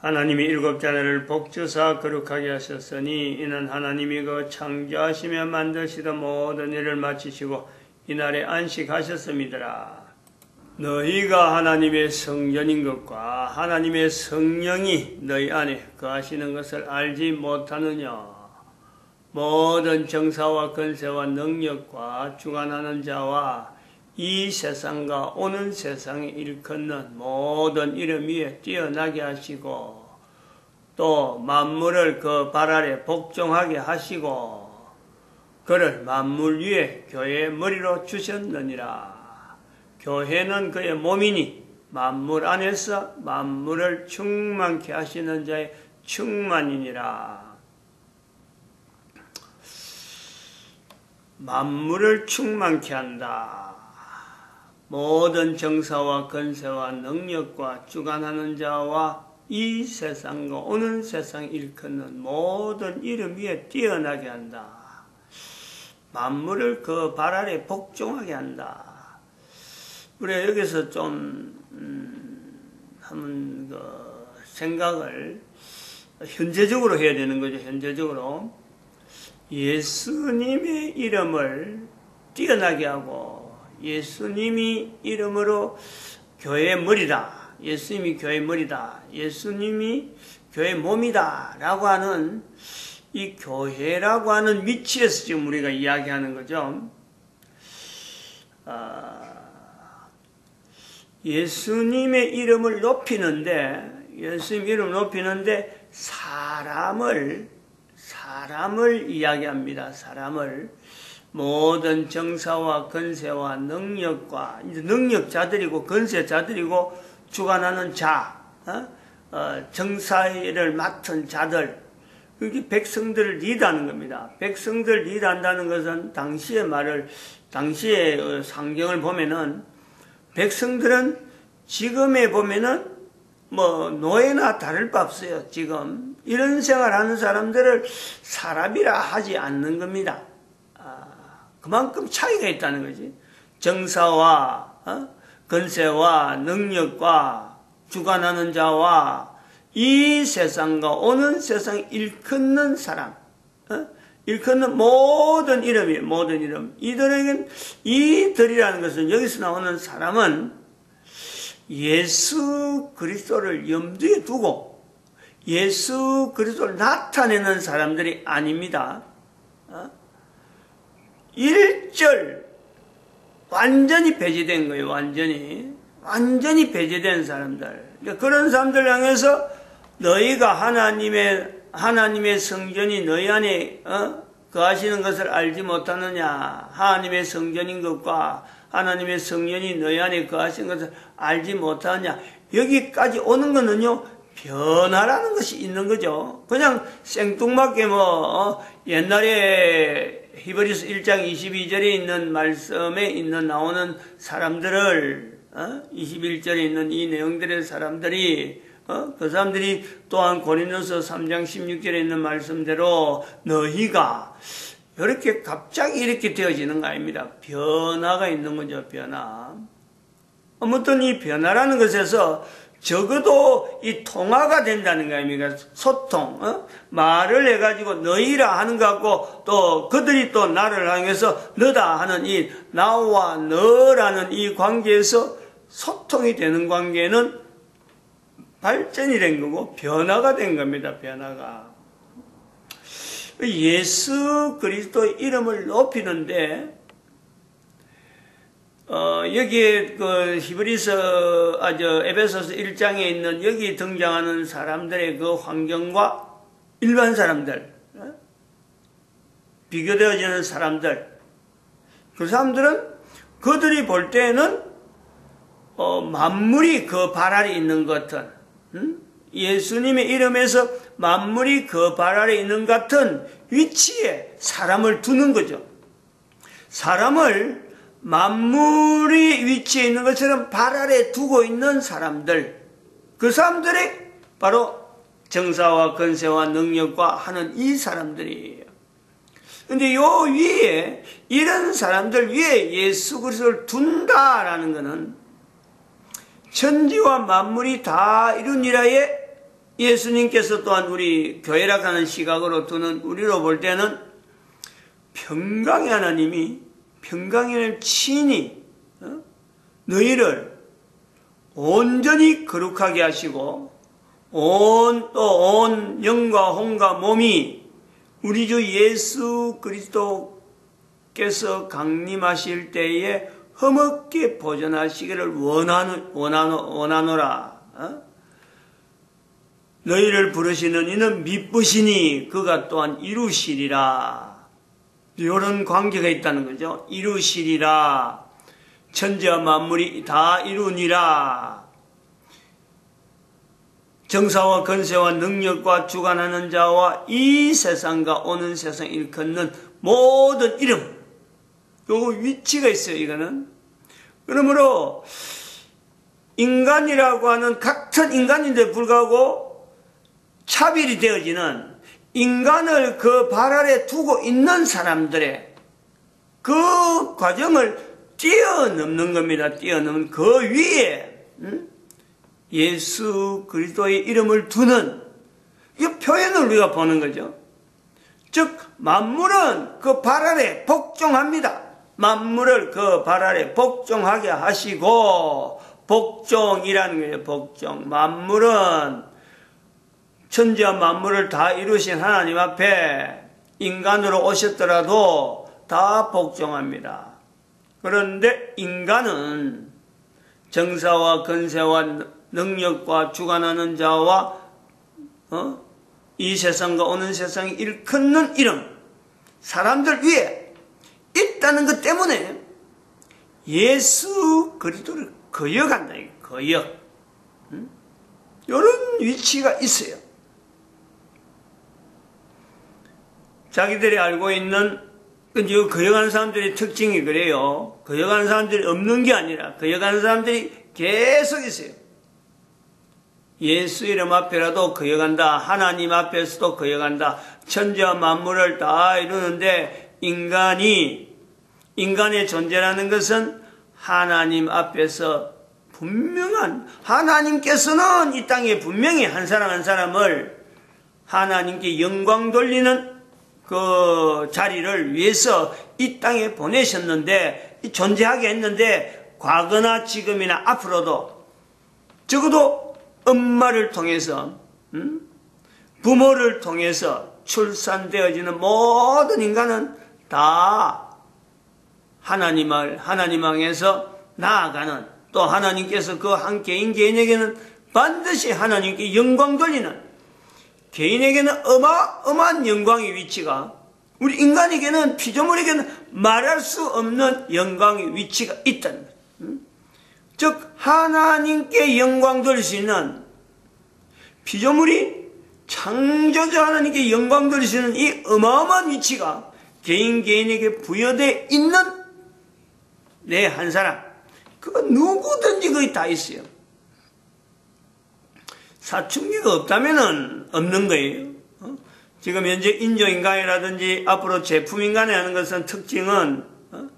하나님이 일곱 자녀를 복주사 거룩하게 하셨으니 이는 하나님이 그 창조하시며 만드시던 모든 일을 마치시고 이날에 안식하셨음이더라. 너희가 하나님의 성전인 것과 하나님의 성령이 너희 안에 거하시는 것을 알지 못하느냐. 모든 정사와 건세와 능력과 주관하는 자와 이 세상과 오는 세상에 일컫는 모든 이름 위에 뛰어나게 하시고 또 만물을 그 발 아래 복종하게 하시고 그를 만물 위에 교회의 머리로 주셨느니라. 교회는 그의 몸이니 만물 안에서 만물을 충만케 하시는 자의 충만이니라. 만물을 충만케 한다. 모든 정사와 건세와 능력과 주관하는 자와 이 세상과 오는 세상 일컫는 모든 이름 위에 뛰어나게 한다. 만물을 그 발 아래 복종하게 한다. 우리가 여기서 좀 음, 한번 그 생각을 현재적으로 해야 되는 거죠. 현재적으로 예수님의 이름을 뛰어나게 하고 예수님이 이름으로 교회의 머리다. 예수님이 교회의 머리다. 예수님이 교회의 몸이다. 라고 하는 이 교회라고 하는 위치에서 지금 우리가 이야기하는 거죠. 아, 예수님의 이름을 높이는데, 예수님 이름을 높이는데 사람을, 사람을 이야기합니다. 사람을. 모든 정사와 건세와 능력과 이제 능력자들이고 건세자들이고 주관하는 자, 어? 어, 정사를 맡은 자들, 그게 백성들을 리드하는 겁니다. 백성들 리드한다는 것은 당시의 말을 당시의 상경을 보면은 백성들은 지금에 보면은 뭐 노예나 다를 바 없어요. 지금 이런 생활하는 사람들을 사람이라 하지 않는 겁니다. 그만큼 차이가 있다는 거지. 정사와 어? 건세와 능력과 주관하는 자와 이 세상과 오는 세상 일컫는 사람, 어? 일컫는 모든 이름이 모든 이름. 이들에겐 이들이라는 것은 여기서 나오는 사람은 예수 그리스도를 염두에 두고 예수 그리스도를 나타내는 사람들이 아닙니다. 어? 1절 완전히 배제된 거예요. 완전히. 완전히 배제된 사람들. 그러니까 그런 사람들 향해서 너희가 하나님의 하나님의 성전이 너희 안에 어? 거하시는 것을 알지 못하느냐? 하나님의 성전인 것과 하나님의 성전이 너희 안에 거하시는 것을 알지 못하느냐? 여기까지 오는 거는요. 변화라는 것이 있는 거죠. 그냥 생뚱맞게 뭐 어? 옛날에 히브리스 1장 22절에 있는 말씀에 있는 나오는 사람들을 어? 21절에 있는 이 내용들의 사람들이 어? 그 사람들이 또한 고린도서 3장 16절에 있는 말씀대로 너희가 이렇게 갑자기 이렇게 되어지는 거 아닙니다. 변화가 있는 거죠. 변화. 아무튼 이 변화라는 것에서 적어도 이 통화가 된다는 거 아닙니까? 소통, 어? 말을 해가지고 너희라 하는 것 같고 또 그들이 또 나를 향해서 너다 하는 이 나와 너라는 이 관계에서 소통이 되는 관계는 발전이 된 거고 변화가 된 겁니다. 변화가. 예수 그리스도 이름을 높이는데 어, 여기에 그 히브리서, 아, 저, 에베소서 1장에 있는 여기 등장하는 사람들의 그 환경과 일반 사람들, 어? 비교되어지는 사람들, 그 사람들은 그들이 볼 때는 어, 만물이 그 발 아래 있는 것 같은, 음? 예수님의 이름에서 만물이 그 발 아래 있는 것 같은 위치에 사람을 두는 거죠. 사람을 만물이 위치해 있는 것처럼 발 아래 두고 있는 사람들, 그 사람들이 바로 정사와 건세와 능력과 하는 이 사람들이에요. 근데 요 위에 이런 사람들 위에 예수 그리스도를 둔다라는 것은 천지와 만물이 다 이루니라에 예수님께서 또한 우리 교회라 하는 시각으로 두는 우리로 볼 때는 평강의 하나님이 평강의 친히 어? 너희를 온전히 거룩하게 하시고 온 또 온 영과 혼과 몸이 우리 주 예수 그리스도께서 강림하실 때에 험없게 보존하시기를 원하노, 원하노, 원하노라. 어? 너희를 부르시는 이는 미쁘시니 그가 또한 이루시리라. 이런 관계가 있다는 거죠. 이루시리라. 천지와 만물이 다 이루니라. 정사와 건세와 능력과 주관하는 자와 이 세상과 오는 세상 일컫는 모든 이름. 요 위치가 있어요, 이거는. 그러므로 인간이라고 하는 같은 인간인데 불구하고 차별이 되어지는 인간을 그 발 아래 두고 있는 사람들의 그 과정을 뛰어넘는 겁니다. 뛰어넘는 그 위에 음? 예수 그리스도의 이름을 두는 이 표현을 우리가 보는 거죠. 즉 만물은 그 발 아래 복종합니다. 만물을 그 발 아래 복종하게 하시고 복종이라는 거예요. 복종. 만물은 천지와 만물을 다 이루신 하나님 앞에 인간으로 오셨더라도 다 복종합니다. 그런데 인간은 정사와 건세와 능력과 주관하는 자와 어? 이 세상과 오는 세상이 일컫는 이름 사람들 위에 있다는 것 때문에 예수 그리스도를 거역한다. 거역. 음? 이런 위치가 있어요. 자기들이 알고 있는 근데 거역하는 사람들의 특징이 그래요. 거역하는 사람들이 없는 게 아니라 거역하는 사람들이 계속 있어요. 예수 이름 앞에라도 거역한다. 하나님 앞에서도 거역한다. 천지와 만물을 다 이루는데 인간이 인간의 존재라는 것은 하나님 앞에서 분명한 하나님께서는 이 땅에 분명히 한 사람 한 사람을 하나님께 영광 돌리는 그 자리를 위해서 이 땅에 보내셨는데 존재하게 했는데 과거나 지금이나 앞으로도 적어도 엄마를 통해서 음? 부모를 통해서 출산되어지는 모든 인간은 다 하나님을 하나님 향해서 나아가는 또 하나님께서 그 한 개인 개인에게는 반드시 하나님께 영광 돌리는 개인에게는 어마어마한 영광의 위치가 우리 인간에게는 피조물에게는 말할 수 없는 영광의 위치가 있다는 것. 즉 하나님께 영광 돌릴 수 있는 피조물이 창조자 하나님께 영광 돌릴 수 있는 이 어마어마한 위치가 개인 개인에게 부여되어 있는 내 한 사람 그거 누구든지 거의 다 있어요. 사춘기가 없다면 없는 거예요. 어? 지금 현재 인조인간이라든지 앞으로 제품인간이 하는 것은 특징은 어?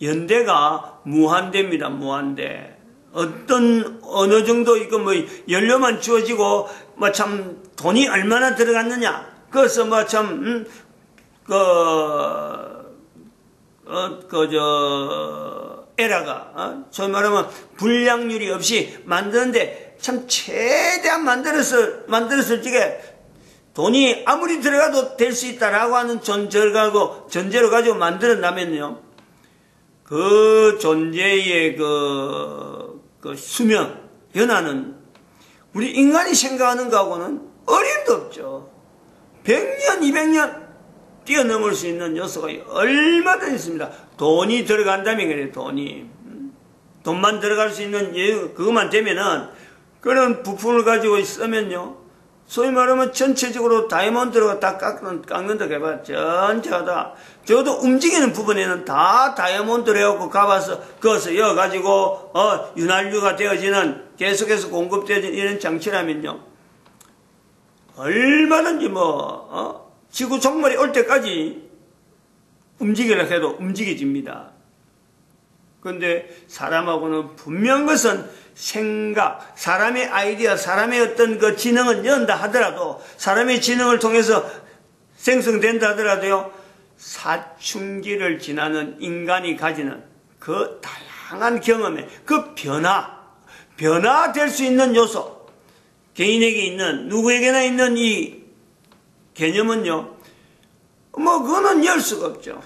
연대가 무한대입니다. 무한대. 어떤 어느 정도 이거 뭐 연료만 주어지고 뭐 참 돈이 얼마나 들어갔느냐 그래서 뭐참 음, 그, 어, 그, 저, 에라가, 어? 소위 말하면 불량률이 없이 만드는데 참 최대한 만들어서, 만들었을 적에 돈이 아무리 들어가도 될 수 있다라고 하는 존재를 가지고, 전제로 가지고 만들었다면요. 그 존재의 그, 그 수명, 연하는 우리 인간이 생각하는 거하고는 어림도 없죠. 100년, 200년 뛰어넘을 수 있는 요소가 얼마든지 있습니다. 돈이 들어간다면 그래요, 돈이. 돈만 들어갈 수 있는 그것만 되면은 그런 부품을 가지고 있으면요. 소위 말하면 전체적으로 다이아몬드로 다 깎는, 깎는다 해봐. 전체가 다. 저도 움직이는 부분에는 다 다이아몬드로 해갖고 가봐서, 그것을 이어가지고, 어, 윤활유가 되어지는, 계속해서 공급되어지는 이런 장치라면요. 얼마든지 뭐, 어, 지구 종말이 올 때까지 움직이려 해도 움직여집니다. 그런데 사람하고는 분명 것은 생각, 사람의 아이디어, 사람의 어떤 그 지능은 연다 하더라도 사람의 지능을 통해서 생성된다 하더라도요, 사춘기를 지나는 인간이 가지는 그 다양한 경험에 그 변화, 변화될 수 있는 요소, 개인에게 있는, 누구에게나 있는 이 개념은요, 뭐, 그거는 열 수가 없죠.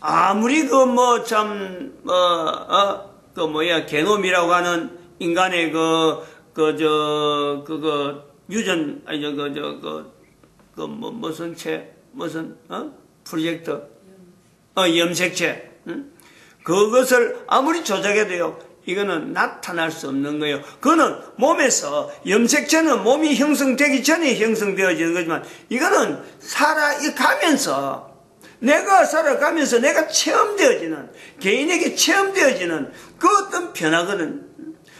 아무리 그 뭐 참, 어, 어, 그 뭐야, 개놈이라고 하는 인간의 그, 그, 저, 그거, 유전, 아니, 저, 그, 저, 그, 그, 뭐, 무슨 체, 무슨, 어? 프로젝트, 어, 염색체, 응? 그것을 아무리 조작해도요, 이거는 나타날 수 없는 거예요. 그거는 몸에서 염색체는 몸이 형성되기 전에 형성되어지는 거지만 이거는 살아 가면서 내가 살아가면서 내가 체험되어지는 개인에게 체험되어지는 그 어떤 변화거든.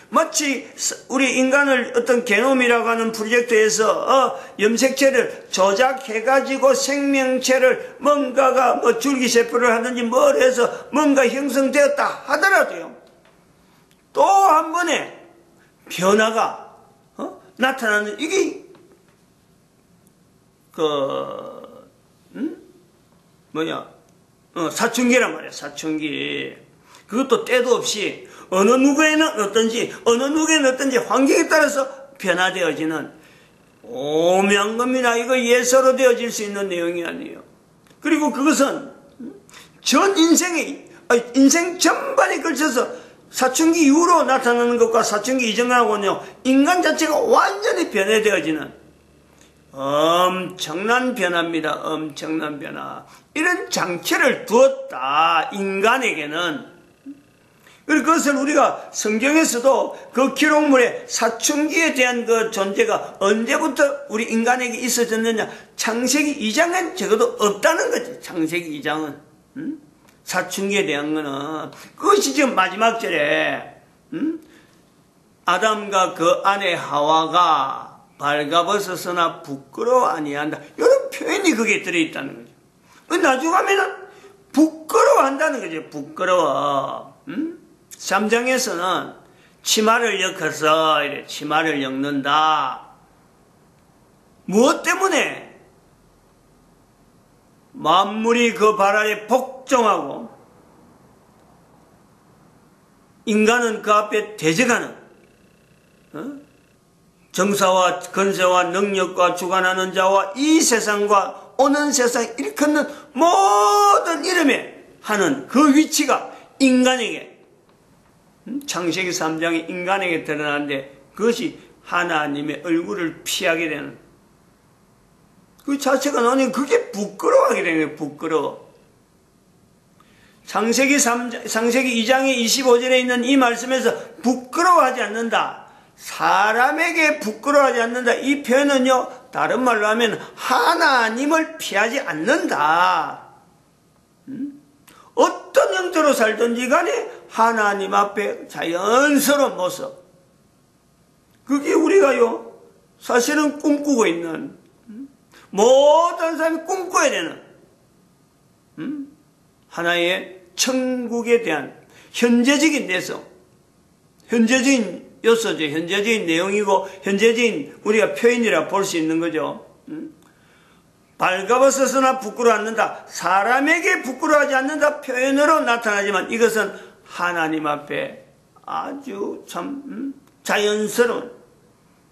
마치 우리 인간을 어떤 게놈이라고 하는 프로젝트에서 어, 염색체를 조작해가지고 생명체를 뭔가가 뭐 줄기세포를 하든지 뭘 해서 뭔가 형성되었다 하더라도요. 또 한 번에 변화가 어? 나타나는 이게 그 음? 뭐냐, 어, 사춘기란 말이야, 사춘기. 그것도 때도 없이 어느 누구에는 어떤지, 어느 누구에는 어떤지 환경에 따라서 변화되어지는 오묘한 겁니다. 이거 예서로 되어질 수 있는 내용이 아니에요. 그리고 그것은 전 인생의, 인생 전반에 걸쳐서 사춘기 이후로 나타나는 것과 사춘기 이전하고는요, 인간 자체가 완전히 변해되어지는 엄청난 변화입니다. 엄청난 변화. 이런 장치를 두었다. 인간에게는. 그것을 우리가 성경에서도 그 기록물에 사춘기에 대한 그 존재가 언제부터 우리 인간에게 있어졌느냐. 창세기 2장은 적어도 없다는 거지. 창세기 2장은. 음? 사춘기에 대한 거는. 그것이 지금 마지막 절에, 음? 아담과 그 아내 하와가 발가벗어서나 부끄러워 아니한다. 이런 표현이 거기에 들어있다는 거죠. 그 나중 하면은 부끄러워한다는 거죠. 부끄러워. 음? 3장에서는 치마를 엮어서 이래 치마를 엮는다. 무엇 때문에? 만물이 그 발 아래 복종하고 인간은 그 앞에 대적하는 어? 정사와 건세와 능력과 주관하는 자와 이 세상과 오는 세상 일컫는 모든 이름에 하는 그 위치가 인간에게 음? 창세기 3장에 인간에게 드러나는데 그것이 하나님의 얼굴을 피하게 되는 그 자체가 너는 그게 부끄러워하게 되는 거예요. 부끄러워. 창세기 3장, 창세기 2장의 25절에 있는 이 말씀에서 부끄러워하지 않는다. 사람에게 부끄러워하지 않는다. 이 표현은요, 다른 말로 하면 하나님을 피하지 않는다. 음? 어떤 형태로 살든지 간에 하나님 앞에 자연스러운 모습. 그게 우리가요, 사실은 꿈꾸고 있는, 음? 모든 사람이 꿈꿔야 되는, 음? 하나의 천국에 대한 현재적인 내성, 현재적인 요소죠. 현재적인 내용이고 현재적인 우리가 표현이라 볼 수 있는 거죠. 음? 발가벗어서나 부끄러워 않는다. 사람에게 부끄러워하지 않는다 표현으로 나타나지만 이것은 하나님 앞에 아주 참 음? 자연스러운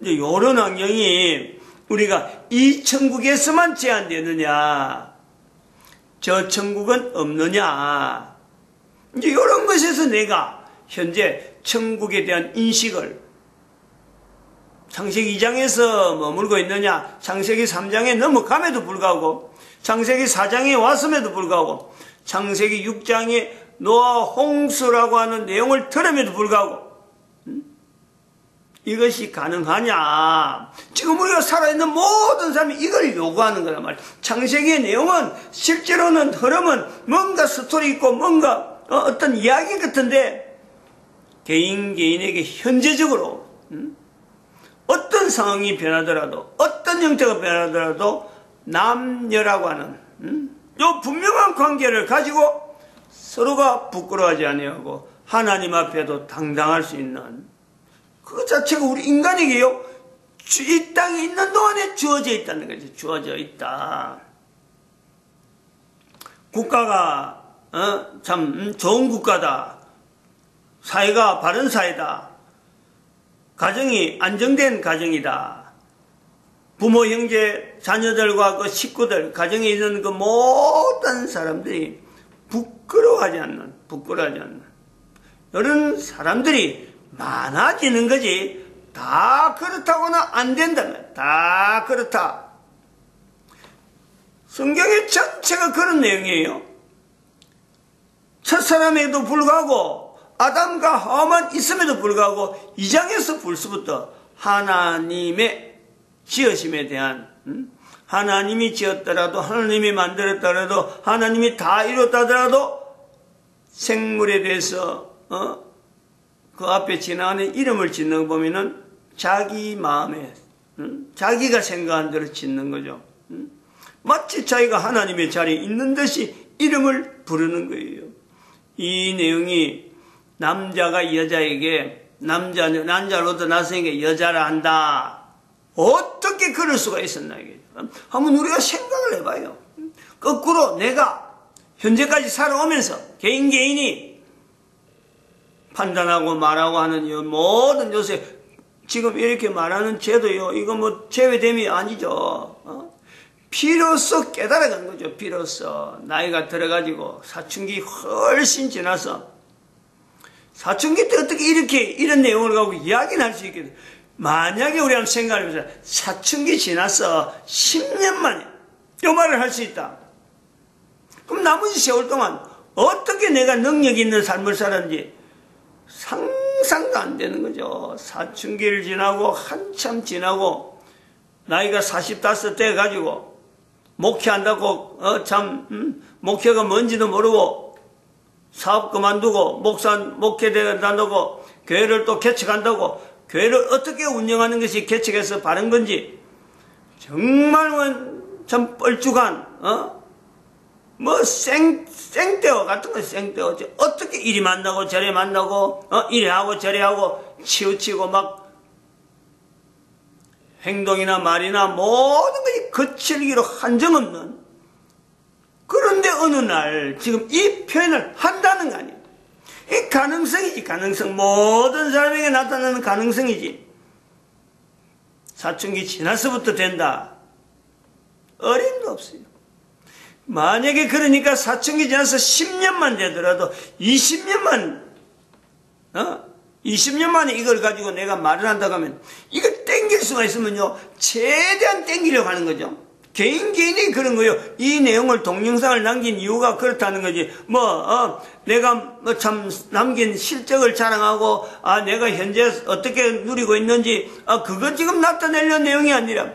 이런 환경이 우리가 이 천국에서만 제한되느냐 저 천국은 없느냐 이제 이런 것에서 내가 현재 천국에 대한 인식을 창세기 2장에서 머물고 있느냐 창세기 3장에 넘어감에도 불구하고 창세기 4장에 왔음에도 불구하고 창세기 6장에 노아 홍수라고 하는 내용을 들음에도 불구하고 음? 이것이 가능하냐? 지금 우리가 살아있는 모든 사람이 이걸 요구하는 거란 말이야. 창세기의 내용은 실제로는 흐름은 뭔가 스토리 있고 뭔가 어, 떤 이야기 같은데 개인 개인에게 현재적으로 음? 어떤 상황이 변하더라도 어떤 형태가 변하더라도 남녀라고 하는 음? 요 분명한 관계를 가지고 서로가 부끄러워하지 아니하고 하나님 앞에도 당당할 수 있는 그 자체가 우리 인간에게요 이 땅에 있는 동안에 주어져 있다는 거죠. 주어져 있다. 국가가 어? 참 좋은 국가다. 사회가 바른 사회다. 가정이 안정된 가정이다. 부모, 형제, 자녀들과 그 식구들, 가정에 있는 그 모든 사람들이 부끄러워하지 않는, 부끄러워하지 않는, 이런 사람들이 많아지는 거지, 다 그렇다고는 안 된다면, 다 그렇다. 성경의 전체가 그런 내용이에요. 첫사람에도 불구하고, 아담과 하와만 있음에도 불구하고, 이장에서 불수부터 하나님의 지으심에 대한 음? 하나님이 지었더라도 하나님이 만들었더라도 하나님이 다 이뤘다더라도 생물에 대해서 어? 그 앞에 지나가는 이름을 짓는 거 보면은 자기 마음에 음? 자기가 생각한 대로 짓는 거죠. 음? 마치 자기가 하나님의 자리에 있는 듯이 이름을 부르는 거예요. 이 내용이 남자가 여자에게 남자 남자로도 나서에게 여자라 한다. 어떻게 그럴 수가 있었나 이게 한번 우리가 생각을 해봐요. 거꾸로 내가 현재까지 살아오면서 개인 개인이 판단하고 말하고 하는 이 모든 요새 지금 이렇게 말하는 제도요 이거 뭐 제외됨이 아니죠. 어? 비로소 깨달아간 거죠. 비로소 나이가 들어가지고 사춘기 훨씬 지나서 사춘기 때 어떻게 이렇게 이런 내용을 갖고 이야기를 할 수 있겠어요. 만약에 우리 한번 생각해보자. 사춘기 지나서 10년 만에 이 말을 할 수 있다. 그럼 나머지 세월 동안 어떻게 내가 능력 있는 삶을 살았는지 상상도 안 되는 거죠. 사춘기를 지나고 한참 지나고 나이가 45돼 가지고 목회한다고 어 참 음? 목회가 뭔지도 모르고 사업 그만두고 목사 목회된다고 교회를 또 개척한다고 교회를 어떻게 운영하는 것이 개척해서 바른 건지 정말 참 뻘쭘한 어? 뭐 생, 생떼어 같은 거 생떼어 어떻게 이리 만나고 저리 만나고 어? 이리 하고 저리 하고 치우치고 막 행동이나 말이나 모든 것이 거칠기로 한정없는 어느 날 지금 이 표현을 한다는 거 아니에요. 이 가능성이지, 가능성. 모든 사람에게 나타나는 가능성이지. 사춘기 지나서부터 된다. 어림도 없어요. 만약에 그러니까 사춘기 지나서 10년만 되더라도 20년만, 어? 20년 만에 이걸 가지고 내가 말을 한다고 하면 이걸 땡길 수가 있으면요. 최대한 땡기려고 하는 거죠. 개인 개인이 그런 거예요. 이 내용을 동영상을 남긴 이유가 그렇다는 거지. 뭐, 어, 내가 뭐 참 남긴 실적을 자랑하고, 아, 내가 현재 어떻게 누리고 있는지, 아, 그거 지금 나타내려는 내용이 아니라,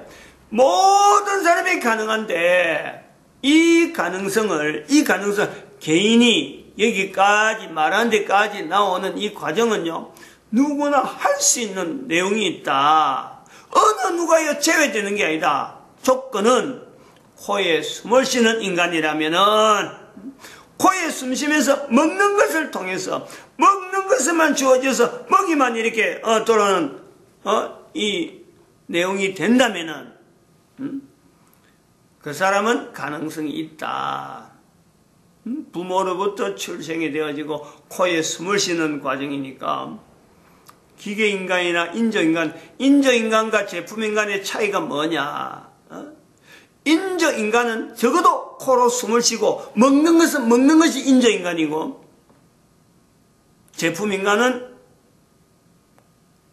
모든 사람이 가능한데, 이 가능성을, 이 가능성, 개인이 여기까지 말하는 데까지 나오는 이 과정은요, 누구나 할 수 있는 내용이 있다. 어느 누가 제외되는 게 아니다. 조건은 코에 숨을 쉬는 인간이라면은 코에 숨 쉬면서 먹는 것을 통해서 먹는 것에만 주어져서 먹이만 이렇게 어, 돌아오는 어, 이 내용이 된다면은 음? 그 사람은 가능성이 있다. 음? 부모로부터 출생이 되어지고 코에 숨을 쉬는 과정이니까 기계인간이나 인조인간, 인조인간과 제품인간의 차이가 뭐냐? 인조인간은 적어도 코로 숨을 쉬고 먹는 것은 먹는 것이 인조인간이고 제품 인간은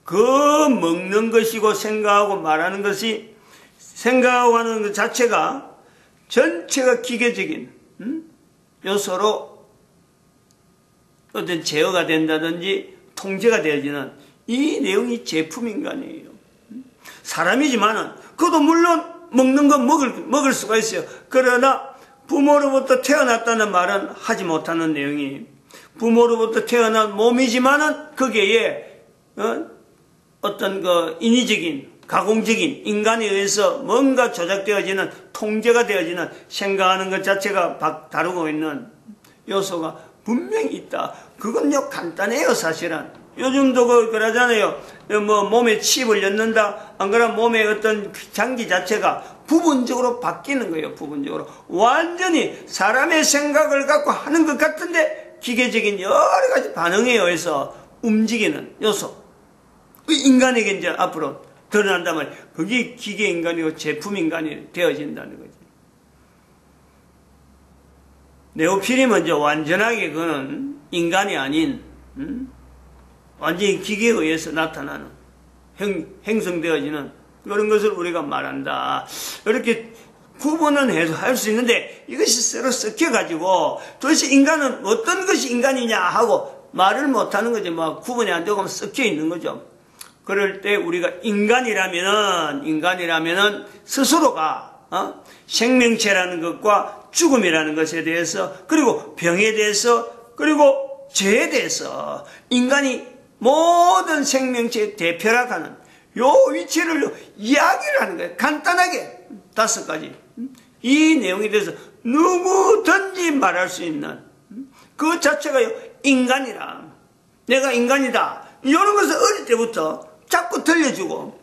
그 먹는 것이고 생각하고 말하는 것이 생각하고 하는 것 자체가 전체가 기계적인 음? 요소로 어떤 제어가 된다든지 통제가 되어지는 이 내용이 제품 인간이에요. 사람이지만은 그도 물론 먹는 건 먹을 먹을 수가 있어요. 그러나 부모로부터 태어났다는 말은 하지 못하는 내용이 부모로부터 태어난 몸이지만은 거기에 어? 떤그 인위적인 가공적인 인간에 의해서 뭔가 조작되어지는 통제가 되어지는 생각하는 것 자체가 다루고 있는 요소가 분명히 있다. 그건요 간단해요 사실은. 요즘도 그 그러잖아요. 뭐 몸에 칩을 넣는다. 안 그러면 몸의 어떤 장기 자체가 부분적으로 바뀌는 거예요. 부분적으로 완전히 사람의 생각을 갖고 하는 것 같은데 기계적인 여러 가지 반응에 의해서 움직이는 요소. 그 인간에게 이제 앞으로 드러난다면 그게 기계 인간이고 제품 인간이 되어진다는 거죠. 네오필이 이제 완전하게 그는 인간이 아닌 음? 완전히 기계에 의해서 나타나는 행, 행성되어지는 그런 것을 우리가 말한다. 이렇게 구분은 해서 할 수 있는데 이것이 서로 섞여가지고 도대체 인간은 어떤 것이 인간이냐 하고 말을 못하는 거죠. 뭐 구분이 안 되고 섞여 있는 거죠. 그럴 때 우리가 인간이라면은 인간이라면은 스스로가 어? 생명체라는 것과 죽음이라는 것에 대해서 그리고 병에 대해서 그리고 죄에 대해서 인간이 모든 생명체의 대표라 하는 요 위치를 이야기를 하는 거예요. 간단하게 다섯 가지. 이 내용에 대해서 누구든지 말할 수 있는 그 자체가 요 인간이라 내가 인간이다 이런 것을 어릴 때부터 자꾸 들려주고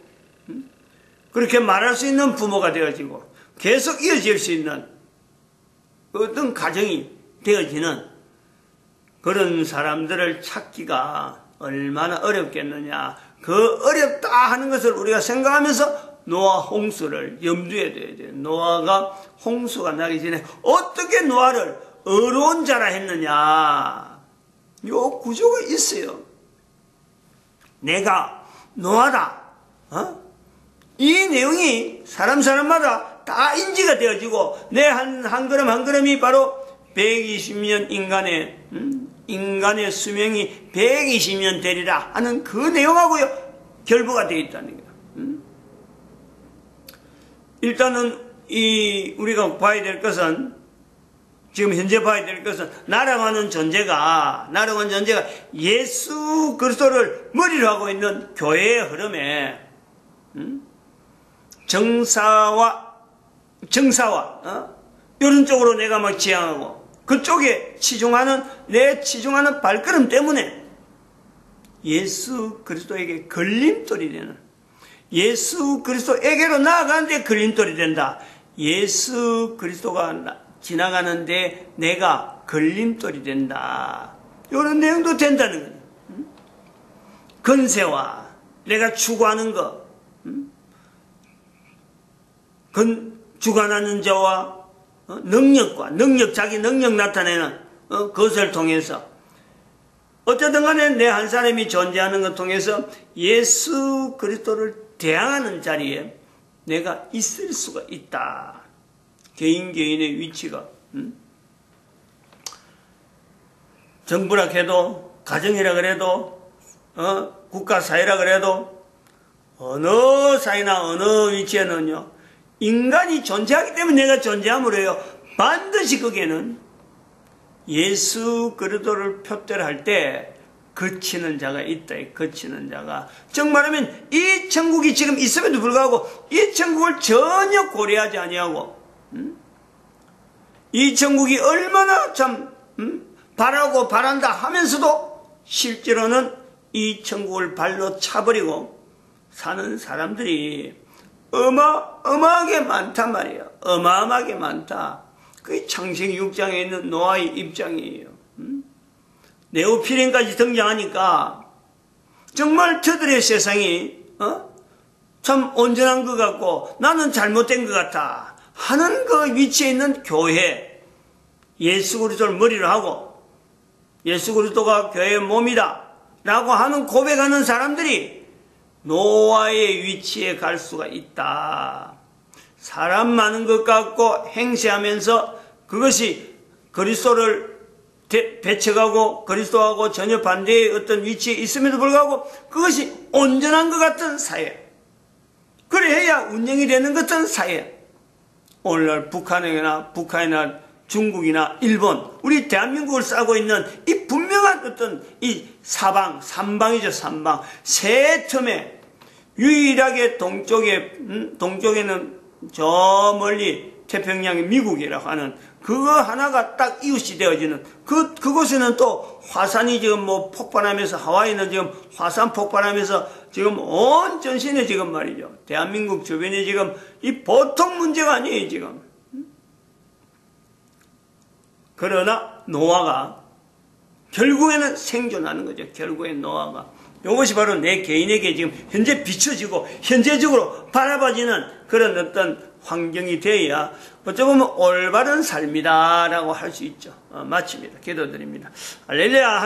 그렇게 말할 수 있는 부모가 되어지고 계속 이어질 수 있는 어떤 가정이 되어지는 그런 사람들을 찾기가 얼마나 어렵겠느냐. 그 어렵다 하는 것을 우리가 생각하면서 노아 홍수를 염두에 둬야 돼요. 노아가 홍수가 나기 전에 어떻게 노아를 어려운 자라 했느냐. 요 구조가 있어요. 내가 노아다. 어? 이 내용이 사람 사람마다 다 인지가 되어지고 내 한 한 걸음 한 걸음이 바로 120년 인간의 음? 인간의 수명이 120년 되리라 하는 그 내용하고요 결부가 되어 있다는 거예요. 음? 일단은 이 우리가 봐야 될 것은 지금 현재 봐야 될 것은 나라가는 존재가 나라가는 존재가 예수 그리스도를 머리로 하고 있는 교회의 흐름에 음? 정사와 정사와 어? 이런 쪽으로 내가 막 지향하고 그쪽에 치중하는 내 치중하는 발걸음 때문에 예수 그리스도에게 걸림돌이 되는 예수 그리스도에게로 나아가는데 걸림돌이 된다. 예수 그리스도가 지나가는데 내가 걸림돌이 된다. 이런 내용도 된다는 거예요. 건세와 내가 추구하는 것, 건, 주관하는 자와 어? 능력과 능력 자기 능력 나타내는 어? 그것을 통해서 어쨌든 간에 내 한 사람이 존재하는 것 통해서 예수 그리스도를 대항하는 자리에 내가 있을 수가 있다. 개인 개인의 위치가 음? 정부라 해도 가정이라 그래도 어? 국가 사회라 그래도 어느 사회나 어느 위치에는요 인간이 존재하기 때문에 내가 존재함으로 해요. 반드시 거기에는 예수 그리스도를 표대할 때 거치는 자가 있다. 거치는 자가 정말하면 이 천국이 지금 있음에도 불구하고 이 천국을 전혀 고려하지 아니하고 음? 이 천국이 얼마나 참 음? 바라고 바란다 하면서도 실제로는 이 천국을 발로 차버리고 사는 사람들이 어마어마하게 많단 말이에요. 어마어마하게 많다. 그게 창세기 6장에 있는 노아의 입장이에요. 음? 네오피렌까지 등장하니까 정말 저들의 세상이 어? 참 온전한 것 같고 나는 잘못된 것 같아 하는 그 위치에 있는 교회 예수 그리스도를 머리로 하고 예수 그리스도가 교회의 몸이다 라고 하는 고백하는 사람들이 노아의 위치에 갈 수가 있다. 사람 많은 것 같고 행세하면서 그것이 그리스도를 대, 배척하고 그리스도하고 전혀 반대의 어떤 위치에 있음에도 불구하고 그것이 온전한 것 같은 사회. 그래야 운영이 되는 것 같은 사회. 오늘날 북한이나 북한이나 중국이나 일본, 우리 대한민국을 싸고 있는 이 어떤 이 사방, 삼방이죠, 삼방. 세 틈에 유일하게 동쪽에, 음, 동쪽에는 저 멀리 태평양의 미국이라고 하는 그거 하나가 딱 이웃이 되어지는 그, 그곳에는 또 화산이 지금 뭐 폭발하면서 하와이는 지금 화산 폭발하면서 지금 온 전신에 지금 말이죠. 대한민국 주변에 지금 이 보통 문제가 아니에요, 지금. 그러나 노아가 결국에는 생존하는 거죠. 결국엔 노아가. 이것이 바로 내 개인에게 지금 현재 비춰지고 현재적으로 바라봐지는 그런 어떤 환경이 되어야 어쩌 보면 올바른 삶이다라고 할 수 있죠. 어, 마칩니다. 기도드립니다. 알렐루야.